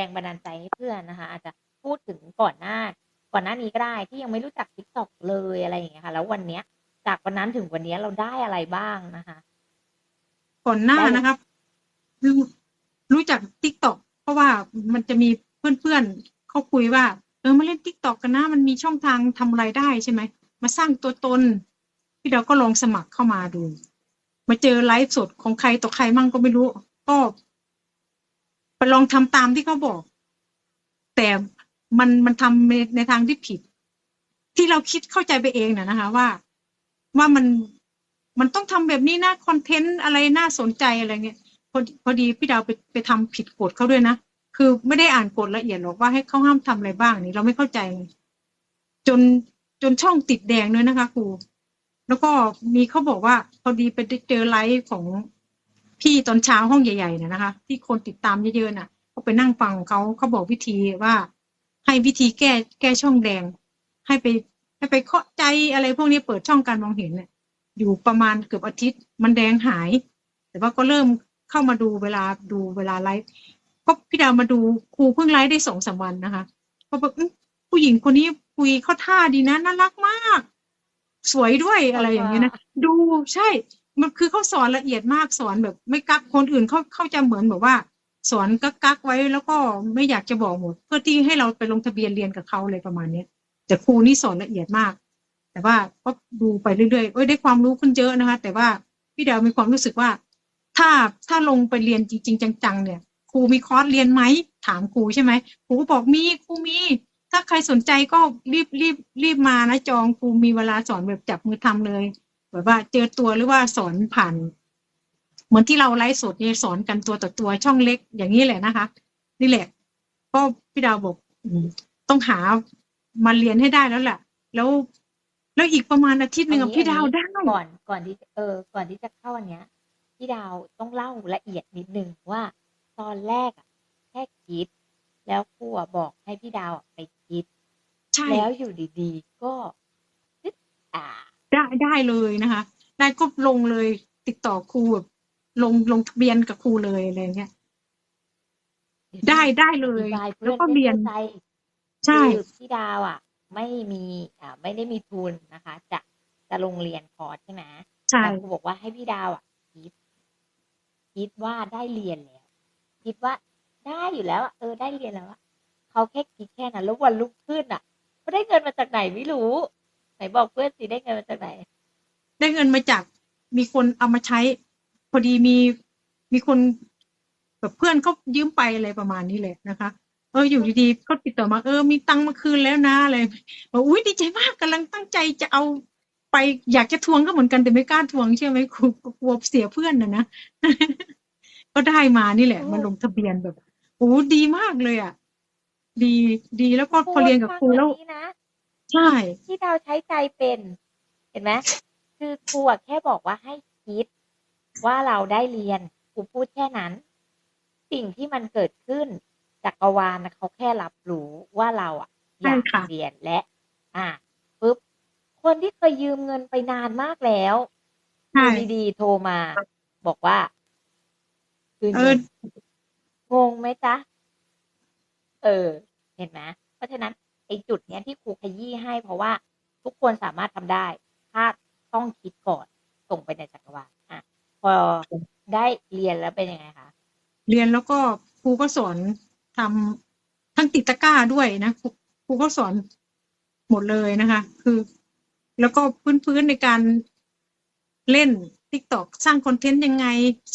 รงบันดาลใจให้เพื่อนนะคะ อาจจะพูดถึงก่อนหน้า ก่อนหน้านี้ก็ได้ที่ยังไม่รู้จัก TikTok เลยอะไรอย่างเงี้ยค่ะ แล้ววันเนี้ย จากวันนั้นถึงวันเนี้ยเราได้อะไรบ้างนะคะ ก่อนหน้านะครับรู้รู้จักทิกตอกเพราะว่ามันจะมีเพื่อนๆเขาคุยว่าเออมาเล่นทิกตอกกันนะมันมีช่องทางทำรายได้ใช่ไหมมาสร้างตัวตนพี่เราก็ลองสมัครเข้ามาดู มาเจอไลฟ์สดของใครต่อใครมั่งก็ไม่รู้ ก็ ไปลองทำตามที่เขาบอก แต่มันมันทำในในทางที่ผิด ที่เราคิดเข้าใจไปเองนะนะคะ ว่าว่ามันมันต้องทำแบบนี้นะคอนเทนต์อะไรน่าสนใจอะไรเงี้ยพอดีพอดีพี่ดาวไปไปทำผิดกฎเขาด้วยนะคือไม่ได้อ่านกฎละเอียดหรอกว่าให้เขาห้ามทำอะไรบ้างนี่เราไม่เข้าใจ จนจนช่องติดแดงด้วยนะคะครูแล้วก็มีเขาบอกว่าพอดีไปเจอไลฟ์ของ พี่ตอนเช้าห้องใหญ่ๆนะนะคะ ที่คนติดตามเยอะๆน่ะเขาไปนั่งฟังเขาเขาบอกวิธีว่า ให้วิธีแก้แก้ช่องแดง ให้ไปให้ไปเคาะใจอะไรพวกนี้เปิดช่องการมองเห็นเนี่ยอยู่ประมาณเกือบอาทิตย์ มันแดงหาย แต่ว่าก็เริ่มเข้ามาดูเวลาดูเวลาไลฟ์ก็พี่ดาวมาดูครูเพิ่งไลฟ์ได้สองสามวันนะคะก็แบบผู้หญิงคนนี้คุยเข้าท่าดีนะน่ารักมาก สวยด้วยอะไรอย่างเงี้ยนะดูใช่ มันคือเขาสอนละเอียดมากสอนแบบ ไม่กักคนอื่นเขาเขาจะเหมือนแบบว่า สอนกักกักไว้แล้วก็ไม่อยากจะบอกหมด เพื่อที่ให้เราไปลงทะเบียนเรียนกับเขาเลยประมาณเนี้ยแต่ครูนี่สอนละเอียดมาก แต่ว่าก็ดูไปเรื่อยๆเอ้ยได้ความรู้ขึ้นเยอะนะคะ แต่ว่าพี่ดาวมีความรู้สึกว่า ถ้าถ้าลงไปเรียนจริง ๆ จัง ๆ เนี่ยครูมีคอร์สเรียนไหมถามครูใช่ไหมครูก็บอกมีครูมีถ้าใครสนใจก็รีบรีบรีบมานะจองครูมีเวลาสอนแบบจับมือทำเลย แบบว่าเจอตัวหรือว่าสอนผ่าน เหมือนที่เราไลฟ์สดเนี่ยสอนกันตัวต่อตัวช่องเล็กอย่างนี้แหละนะคะ นี่แหละก็พี่ดาวบอกอืมต้องหามาเรียนให้ได้แล้วแหละแล้วแล้วอีกประมาณอาทิตย์หนึ่งอัอะนนี้พี่ดาวอันนี้ได้ก่อนก่อนที่เออ ก่อนที่จะเข้าอันเนี้ยพี่ดาวต้องเล่าละเอียดนิดนึงว่าตอนแรกอะแค่คิด แล้วครูอะบอกให้พี่ดาวอะไปคิดใช่แล้วอยู่ดีๆ ก็นึกอ่า ได้ได้เลยนะคะได้ก็ลงเลยติดต่อครูแบบลงลงทะเบียนกับครูเลยอะไรเงี้ยได้ได้เลอยธิบายแล้วเพื่อนก็ให้เรียนเข้าใจใช่คือพี่ดาวอะ ไม่มีอ่าไม่ได้มีทุนนะคะ จะจะลงเรียนคอร์สใช่ไหมใช่แต่ครูบอกว่าให้พี่ดาวอะคิด คิดว่าได้เรียนแล้ว คิดว่าได้อยู่แล้วอะเออได้เรียนแล้วอะเขาแค่คิดแค่นั้นแล้ววันรุ่งขึ้นอะเขาได้เงินมาจากไหนไม่รู้ ไหนบอกเพื่อนสิได้เงินมาจากไหน ได้เงินมาจากมีคนเอามาใช้ พอดีมีมีคนแบบเพื่อนเขายืมไปอะไรประมาณนี้เลยนะคะ เอออยู่ดีๆเขาติดต่อมาเออมีตังค์มาคืนแล้วนะอะไรบอกอุ้ยดีใจมากกำลังตั้งใจจะเอาไปอยากจะทวงก็เหมือนกันแต่ไม่กล้าทวงเชื่อไหมครูกลัวเสียเพื่อนนะนะก็ได้มานี่แหละโอ้มาลงทะเบียนแบบโอ้ดีมากเลยอะ ดีดีแล้วก็พอเรียนกับครูแล้วฟังอันนี้นะ ใช่ ที่ดาวใช้ใจเป็น เห็นไหมคือครูอะแค่บอกว่าให้คิดว่าเราได้เรียนครูพูดแค่นั้น สิ่งที่มันเกิดขึ้นจักรวาลนะเขาแค่รับรู้ว่าเราอะอยากใช่ค่ะ เรียนและ อะปุ๊บคนที่เคยยืมเงินไปนานมากแล้วใช่อยู่ดีๆโทรมา บอกว่าคืนเอเงิอ นงงไหมจ๊ะ เออ เห็นไหมเพราะฉะนั้น ไอ้จุดเนี้ยที่ครูขยี้ให้ เพราะว่าทุกคนสามารถทำได้ ถ้าต้องคิดก่อนส่งไปในจักรวาลอะพอได้เรียนแล้วเป็นยังไงคะเรียนแล้วก็ครูก็สอนทำทั้งติดตะกร้าด้วยนะครูครูก็สอนหมดเลยนะคะ คือ แล้วก็พื้นๆในการเล่นติ๊กตอกสร้างคอนเทนต์ยังไง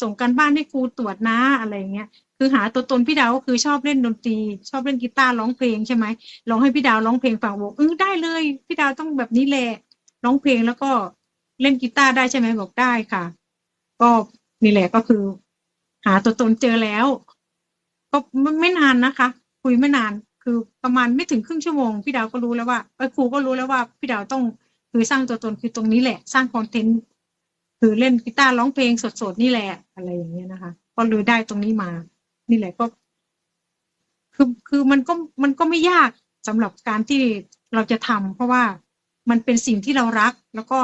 ส่งการบ้านให้ครูตรวจนะอะไรเงี้ย คือหาตัวตนพี่ดาวก็คือชอบเล่นดนตรี ชอบเล่นกีตาร์ร้องเพลงใช่ไหมลองให้พี่ดาวร้องเพลงฟังบอกเออได้เลยพี่ดาวต้องแบบนี้แหละร้องเพลงแล้วก็เล่นกีตาร์ได้ใช่ไหมบอกได้ค่ะ ก็นี่แหละก็คือ หาตัวตนเจอแล้ว ก็ไม่นานนะคะ คุยไม่นานคือประมาณไม่ถึงครึ่งชั่วโมงพี่ดาวก็รู้แล้วว่าเออครูก็รู้แล้วว่าพี่ดาวต้องคือสร้างตัวตนคือตรงนี้แหละ สร้างคอนเทนต์คือเล่นกีตาร์ร้องเพลงสดๆนี่แหละอะไรอย่างเงี้ยนะคะ ก็เลยได้ตรงนี้มา นี่แหละก็คือคือมันก็มันก็ไม่ยากสำหรับการที่เราจะทำเพราะว่ามันเป็นสิ่งที่เรารัก แล้วก็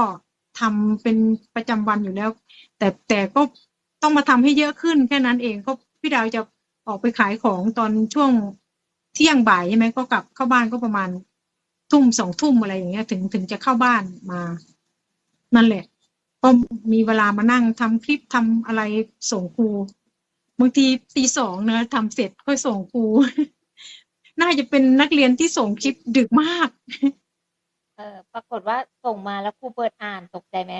ทำเป็นประจำวันอยู่แล้ว แต่แต่ก็ต้องมาทำให้เยอะขึ้นแค่นั้นเองก็พี่ดาวจะออกไปขายของตอนช่วงเที่ยงบ่ายใช่ไหมก็กลับเข้าบ้านก็ประมาณทุ่มสองทุ่มอะไรอย่างเงี้ย ถึงถึงจะเข้าบ้านมา นั่นแหละ ก็มีเวลามานั่งทำคลิปทำอะไรส่งครู บางทีตีสองนะทำเสร็จค่อยส่งครูน่าจะเป็นนักเรียนที่ส่งคลิปดึกมาก เออปรากฏว่าส่งมาแล้วครูเปิดอ่านตกใจไหม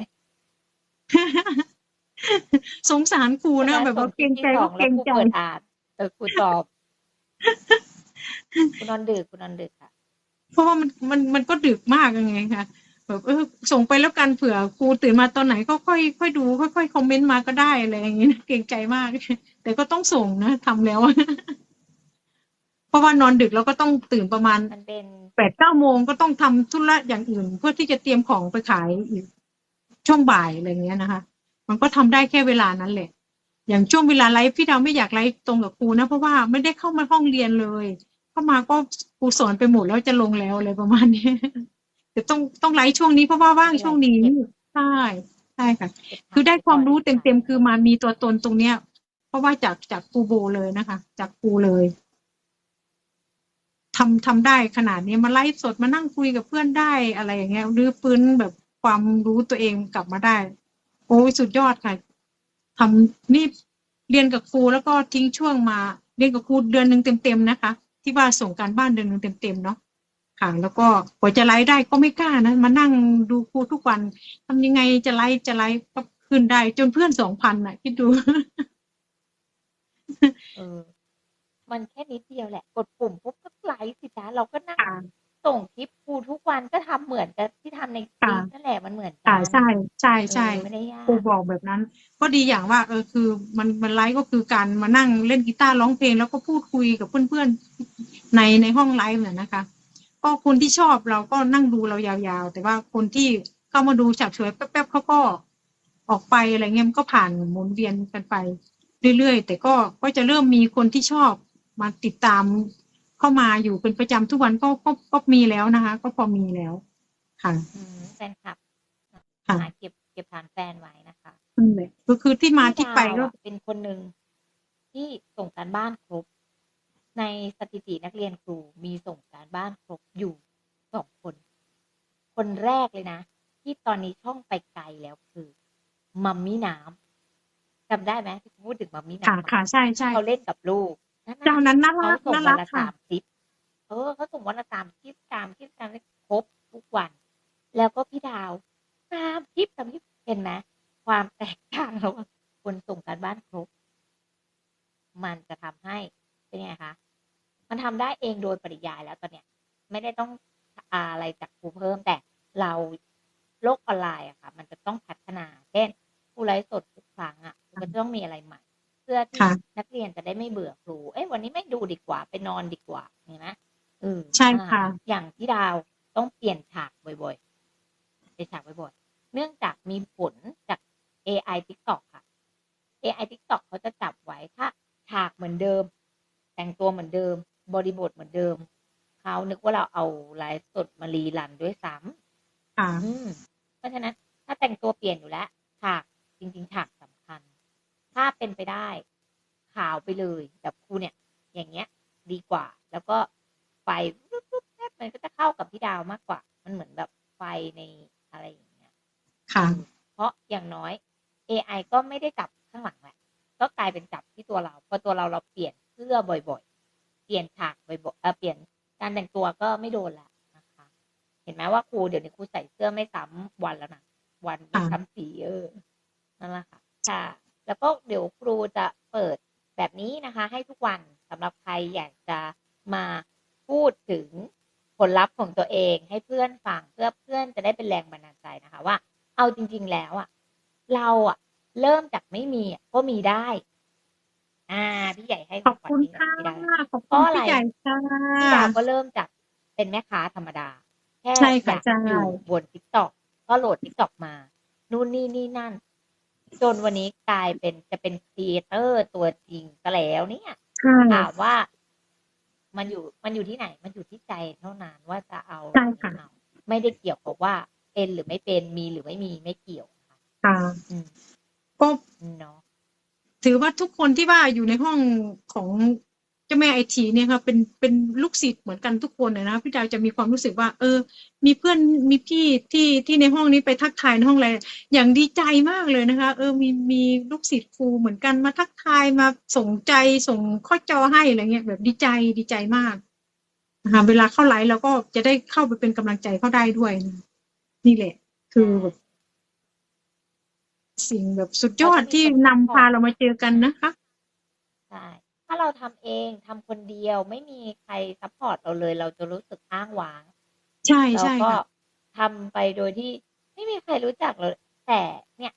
สงสารครูนะใช่ไหมแบบว่าส่งเกรงใจที่สก็องเกรแล้วงครูใจเปิดอ่านเออครูตอบคุณนอนดึกคุณนอนดึกค่ะ เพราะว่ามันมันมันก็ดึกมากยังไงคะแบบเออส่งไปแล้วกันเผื่อครูตื่นมาตอนไหนก็ค่อยค่อยดู ค่อยค่อยคอมเมนต์มาก็ได้อะไรอย่างงี้นะเกรงใจมาก แต่ก็ต้องส่งนะทำแล้ว เพราะว่านอนดึกแล้วก็ต้องตื่นประมาณมันเป็นแปดเก้าโมงก็ต้องทำธุระอย่างอื่น เพื่อที่จะเตรียมของไปขายอีกช่วงบ่ายอะไรอย่างเงี้ยนะคะ มันก็ทำได้แค่เวลานั้นแหละ อย่างช่วงเวลาไลฟ์พี่ดาวไม่อยากไลฟ์ตรงกับครูนะ เพราะว่าไม่ได้เข้ามาห้องเรียนเลย เข้ามาก็ครูสอนไปหมดแล้วจะลงแล้วอะไรประมาณนี้แต่ต้องต้องไลฟ์ช่วงนี้เพราะว่าว่างช่วงนี้ใช่ใช่ค่ะเก็บคือได้ความรู้ก่อนเต็มๆคือมามีตัวตนตรงเนี้ย เพราะว่าจากจากครูโบเลยนะคะ จากครูเลยทำทำได้ขนาดนี้มาไลฟ์สดมานั่งคุยกับเพื่อนได้อะไรอย่างเงี้ยหรือฟื้นแบบความรู้ตัวเองกลับมาได้ โอ้ยสุดยอดค่ะทำนี่เรียนกับครูแล้วก็ทิ้งช่วงมา เรียนกับครูเดือนหนึ่งเต็มๆนะคะ ที่ว่าส่งการบ้านเดือนหนึ่งเต็มๆเนาะค่ะ แล้วก็กว่าจะไลฟ์ได้ก็ไม่กล้านะมานั่งดูครูทุกวันทำยังไงจะไลฟ์จะไลฟ์ก็ขึ้นได้ จนเพื่อนสองพันน่ะคิดดู เออ มันแค่นิดเดียวแหละ กดปุ่มปุ๊บก็ไลฟ์สิจ้าเราก็นั่งค่ะ ส่งคลิปครูทุกวันก็ทำเหมือนกับที่ทำในคลิปค่ะ นั่นแหละมันเหมือนกัค่ะใช่ใช่ใช่เออไม่ได้ยากครูบอกแบบนั้น ก็ดีอย่างว่า เออคือ มันมันไลฟ์ก็คือการมานั่งเล่นกีตาร์ร้องเพลง แล้วก็พูดคุยกับเพื่อนๆในในห้องไลฟ์เนี่ยนะคะ ก็คนที่ชอบเราก็นั่งดูเรายาวๆ แต่ว่าคนที่เข้ามาดูฉาบฉวยแป๊บๆเขาก็ออกไปอะไรเงี้ยมันก็ผ่านหมุนเวียนกันไป เรื่อยๆ แต่ก็ก็จะเริ่มมีคนที่ชอบมาติดตามเข้ามาอยู่เป็นประจำทุกวันก็ก็ก็มีแล้วนะคะ ก็พอมีแล้วค่ะอืมแฟนคลับค่ะหาเก็บเก็บฐานแฟนไว้นะคะนั่นแหละก็คือที่มาที่ไปพี่ก็ดาวอะเป็นคนหนึ่งที่ส่งการบ้านครบ ในสถิตินักเรียนครูมีส่งการบ้านครบอยู่สองคน คนแรกเลยนะ ที่ตอนนี้ช่องไปไกลแล้วคือมัมมี่น้ำ จำได้ไหมที่พูดถึงมัมมี่ค่ะน้ำค่ะใช่ใช่เขาเล่นกับลูกนั่นน่ะเจ้านั้นน่าเขารักส่งน่าวัรันกละค่ะสามคลิปเออเขาส่งวันละสามคลิปสามคลิปสามคลิปครบทุกวัน แล้วก็พี่ดาวสามคลิปสามคลิปเห็นไหมความแตกต่างระหว่างคนส่งการบ้านครบ มันจะทำให้เป็นไงคะมันทำได้เองโดยปริยายแล้วตอนเนี้ย ไม่ได้ต้องอะไรจากครูเพิ่มแต่เราโลกออนไลน์อะค่ะ มันจะต้องพัฒนาเช่น ครูไลฟ์สดทุกครั้งอะมันจะต้องมีอะไรใหม่ เพื่อที่ค่ะนักเรียนจะได้ไม่เบื่อครู เอ้ยวันนี้ไม่ดูดีกว่าไปนอนดีกว่าเห็นไหมเออใช่ค่ะอ่าอย่างที่ดาวต้องเปลี่ยนฉากบ่อยๆเปลี่ยนฉากบ่อยๆเนื่องจากมีผลจาก AI TikTok ค่ะ AI TikTok เขาจะจับไว้ถ้าฉากเหมือนเดิม แต่งตัวเหมือนเดิม บริบทเหมือนเดิมเขานึกว่าเราเอาไลฟ์สดมารีรันด้วยซ้ำค่ะอืมเพราะฉะนั้นถ้าแต่งตัวเปลี่ยนอยู่แล้วฉาก จริง ๆ ฉากสำคัญ ถ้าเป็นไปได้ขาวไปเลยแบบครูเนี่ย อย่างเงี้ย ดีกว่า แล้วก็ไฟปุ๊บปุ๊บแป๊บมันก็จะเข้ากับพี่ดาวมากกว่า มันเหมือนแบบไฟในอะไรอย่างเงี้ยค่ะ เพราะอย่างน้อย AI ก็ไม่ได้จับข้างหลังแหละก็กลายเป็นจับที่ตัวเราพอตัวเราเราเปลี่ยนเสื้อบ่อยๆ เปลี่ยนฉากบ่อยๆเออเปลี่ยนการแต่งตัวก็ไม่โดนละนะคะ เห็นไหมว่าครูเดี๋ยวนี้ครูใส่เสื้อไม่ซ้ำวันแล้วนะวันไม่ค่ะซ้ำสีเออ นั่นแหละค่ะค่ะ แล้วก็เดี๋ยวครูจะเปิดแบบนี้นะคะ ให้ทุกวันสำหรับใครอยากจะมาพูดถึงผลลัพธ์ของตัวเองให้เพื่อนฟังเพื่อเพื่อนจะได้เป็นแรงบันดาลใจนะคะ ว่า เอาจริง ๆ แล้วอะ เราอะ เริ่มจากไม่มีอะก็มีได้ อ่าพี่ใหญ่ให้ขอบขวัญคุณพี่ค่ะพี่ดาวขอบเพคุณราะอะไรพี่ใหญ่ค่ะพี่ดาวก็เริ่มจากเป็นแม่ค้าธรรมดา แค่ใช่อค่ะยากใช่อยู่บนทิกตอกก็โหลดทิกตอกมา นู่นนี่นี่นั่น จนวันนี้กลายเป็นจะเป็นครีเอเตอร์ตัวจริงซะแล้วเนี่ยใช่ถามว่า มันอยู่มันอยู่ที่ไหน มันอยู่ที่ใจเท่านั้นว่าจะเอาหใช่รือค่ะไม่เอาไม่ได้เกี่ยวกับว่าเป็นหรือไม่เป็นมีหรือไม่มีไม่เกี่ยวค่ะค่ะอืมก็เนาะถือว่าทุกคนที่ว่าอยู่ในห้องของเจ้าแม่ไอทีเนี่ยค่ะเป็นเป็นลูกศิษย์เหมือนกันทุกคนเลยนะพี่ดาวจะมีความรู้สึกว่า เออ มีเพื่อนมีพี่ที่ที่ในห้องนี้ไปทักทายในห้องอะไรอย่างดีใจมากเลยนะคะ เออมีมีลูกศิษย์ครูเหมือนกันมาทักทายมาส่งใจส่งข้อจอให้อะไรเงี้ยแบบดีใจดีใจมากนะคะเวลาเข้าไลฟ์เราก็จะได้เข้าไปเป็นกำลังใจเขาได้ด้วยนะนี่แหละ คือแบบสิ่งแบบสุดยอดที่นำพาเรามาเจอกันนะคะใช่ ถ้าเราทำเองทำคนเดียวไม่มีใครซัพพอร์ตเราเลย เราจะรู้สึกอ้างว้าง ใช่แล้วใช่ก็ค่ะ ทำไปโดยที่ไม่มีใครรู้จักเลยแต่เนี่ย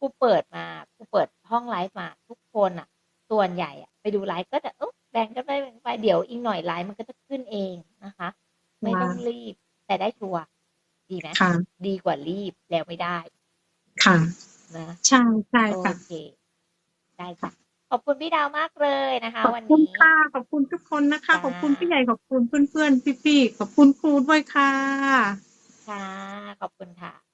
กูเปิดมากูเปิดห้องไลฟ์มาทุกคนอะ ส่วนใหญ่อะไปดูไลฟ์ก็จะเออแบ่งกันไปแบ่งไปเดี๋ยวอีกหน่อยไลฟ์มันก็จะขึ้นเองนะคะ ไม่ต้องรีบแต่ได้ชัวร์ดีไหมค่ะ ดีกว่ารีบแล้วไม่ได้ค่ะ นะ ใช่ใช่โอค่ะเค ได้จ้ะ ขอบคุณพี่ดาวมากเลยนะคะ ขอบวันคุณนี้ ค่ะ ขอบคุณทุกคนนะคะจ้าขอบคุณพี่ใหญ่ขอบคุณเพื่อนๆพี่ๆขอบคุณครูด้วยค่ะ ค่ะ ขอบคุณค่ะ